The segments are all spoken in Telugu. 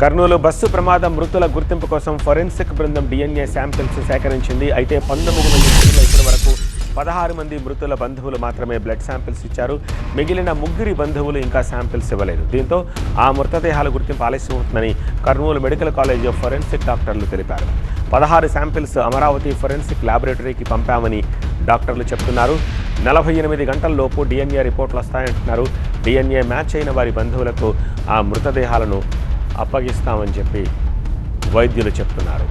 కర్నూలు బస్సు ప్రమాదం మృతుల గుర్తింపు కోసం ఫోరెన్సిక్ బృందం డిఎన్ఏ శాంపిల్స్ సేకరించింది. అయితే పంతొమ్మిది మంది మృతుల ఇప్పటి వరకు పదహారు మంది మృతుల బంధువులు మాత్రమే బ్లడ్ శాంపిల్స్ ఇచ్చారు. మిగిలిన ముగ్గురి బంధువులు ఇంకా శాంపిల్స్ ఇవ్వలేదు. దీంతో ఆ మృతదేహాల గుర్తింపు ఆలస్యమవుతుందని Kurnool medical college of forensic డాక్టర్లు తెలిపారు. పదహారు శాంపిల్స్ అమరావతి ఫోరెన్సిక్ ల్యాబొరేటరీకి పంపామని డాక్టర్లు చెప్తున్నారు నలభై ఎనిమిది గంటల్లోపు డిఎన్ఏ రిపోర్ట్లు వస్తాయంటున్నారు. డిఎన్ఏ మ్యాచ్ అయిన వారి బంధువులకు ఆ మృతదేహాలను అప్పగిస్తామని చెప్పి వైద్యులు చెప్తున్నారు.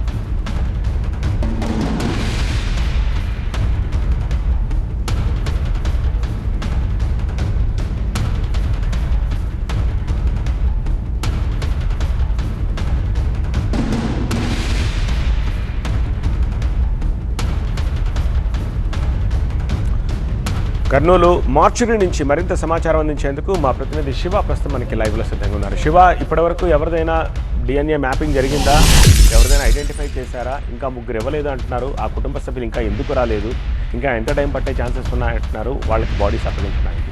కర్నూలు మార్చురి నుంచి మరింత సమాచారం అందించేందుకు మా ప్రతినిధి శివ ప్రస్తుతం మనకి లైవ్లో సిద్ధంగా ఉన్నారు. శివ ఇప్పటివరకు ఎవరిదైనా డిఎన్ఏ మ్యాపింగ్ జరిగిందా? ఎవరిదైనా ఐడెంటిఫై చేశారా? ఇంకా ముగ్గురు ఇవ్వలేదు అంటున్నారు. ఆ కుటుంబ సభ్యులు ఇంకా ఎందుకు రాలేదు? ఇంకా ఎంత టైం పట్టే ఛాన్సెస్ ఉన్నాయంటున్నారు వాళ్ళకి బాడీస్ అప్పగించడానికి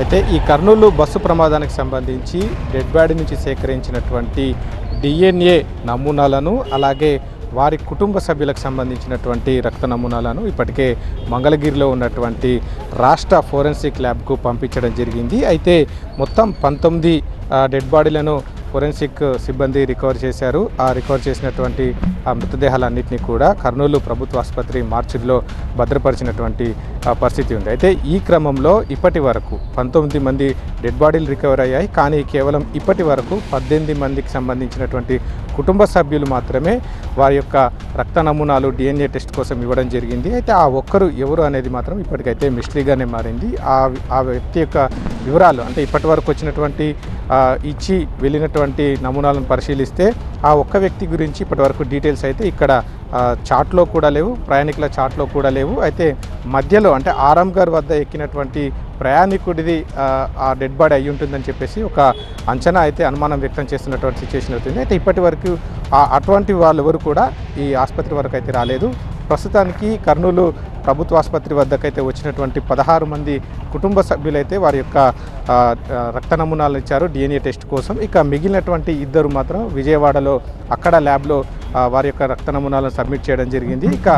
అయితే ఈ కర్నూలు బస్సు ప్రమాదానికి సంబంధించి డెడ్ బాడీ నుంచి సేకరించినటువంటి డిఎన్ఏ నమూనాలను అలాగే వారి కుటుంబ సభ్యులకు సంబంధించినటువంటి రక్త నమూనాలను ఇప్పటికే మంగళగిరిలో ఉన్నటువంటి రాష్ట్ర ఫోరెన్సిక్ ల్యాబ్కు పంపించడం జరిగింది. అయితే మొత్తం పంతొమ్మిది డెడ్ బాడీలను ఫోరెన్సిక్ సిబ్బంది రికవర్ చేశారు. ఆ రికవర్ చేసినటువంటి ఆ మృతదేహాలన్నింటినీ కూడా కర్నూలు ప్రభుత్వ ఆసుపత్రి మార్చిలో భద్రపరిచినటువంటి పరిస్థితి ఉంది. అయితే ఈ క్రమంలో ఇప్పటి వరకు పంతొమ్మిది మంది డెడ్ బాడీలు రికవర్ అయ్యాయి. కానీ కేవలం ఇప్పటి వరకు పద్దెనిమిది మందికి సంబంధించినటువంటి కుటుంబ సభ్యులు మాత్రమే వారి యొక్క రక్త నమూనాలు డిఎన్ఏ టెస్ట్ కోసం ఇవ్వడం జరిగింది. అయితే ఆ ఒక్కరు ఎవరు అనేది మాత్రం ఇప్పటికైతే మిస్టరీగానే మారింది. ఆ ఆ వ్యక్తి యొక్క వివరాలు అంటే ఇప్పటి వరకు వచ్చినటువంటి ఇచ్చి వెళ్ళినటువంటి నమూనాలను పరిశీలిస్తే ఆ ఒక్క వ్యక్తి గురించి ఇప్పటివరకు డీటెయిల్స్ అయితే ఇక్కడ చాట్లో కూడా లేవు ప్రయాణికుల చాట్లో కూడా లేవు. అయితే మధ్యలో అంటే ఆరాంఘర్ వద్ద ఎక్కినటువంటి ప్రయాణికుడిది ఆ, డెడ్ బాడీ అయి ఉంటుందని చెప్పేసి ఒక అంచనా అయితే అనుమానం వ్యక్తం చేస్తున్నటువంటి సిచ్యువేషన్ అవుతుంది. అయితే ఇప్పటి వరకు అటువంటి వాళ్ళు ఎవరు కూడా ఈ ఆసుపత్రి వరకు అయితే రాలేదు. ప్రస్తుతానికి కర్నూలు ప్రభుత్వ ఆసుపత్రి వద్దకైతే వచ్చినటువంటి పదహారు మంది కుటుంబ సభ్యులైతే వారి యొక్క రక్త నమూనాలు ఇచ్చారు డిఎన్ఏ టెస్ట్ కోసం. ఇక మిగిలినటువంటి ఇద్దరు మాత్రం విజయవాడలో అక్కడ ల్యాబ్లో వారి యొక్క రక్త నమూనాలను సబ్మిట్ చేయడం జరిగింది. ఇక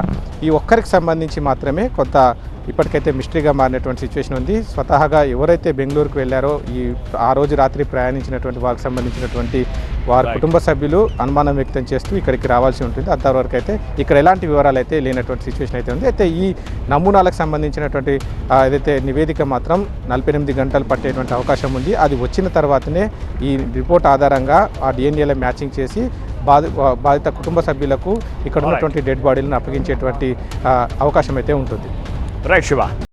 ఈ ఒక్కరికి సంబంధించి మాత్రమే కొంత ఇప్పటికైతే మిస్టరీగా మారినటువంటి సిచ్యువేషన్ ఉంది. స్వతహాగా ఎవరైతే బెంగళూరుకు వెళ్ళారో ఈ ఆ రోజు రాత్రి ప్రయాణించినటువంటి వారికి సంబంధించినటువంటి వారి. కుటుంబ సభ్యులు అనుమానం వ్యక్తం చేస్తూ ఇక్కడికి రావాల్సి ఉంటుంది. అంతవరకు అయితే ఇక్కడ ఎలాంటి వివరాలు అయితే లేనటువంటి సిచ్యువేషన్ అయితే ఉంది. అయితే ఈ నమూనాలకు సంబంధించినటువంటి ఏదైతే నివేదిక మాత్రం నలభై ఎనిమిది గంటలు పట్టేటువంటి అవకాశం ఉంది. అది వచ్చిన తర్వాతనే ఈ రిపోర్ట్ ఆధారంగా ఆ డిఎన్ఏలో మ్యాచింగ్ చేసి బాధి బాధిత కుటుంబ సభ్యులకు ఇక్కడ ఉన్నటువంటి డెడ్ బాడీలను అప్పగించేటువంటి అవకాశం అయితే ఉంటుంది. రైట్ శివ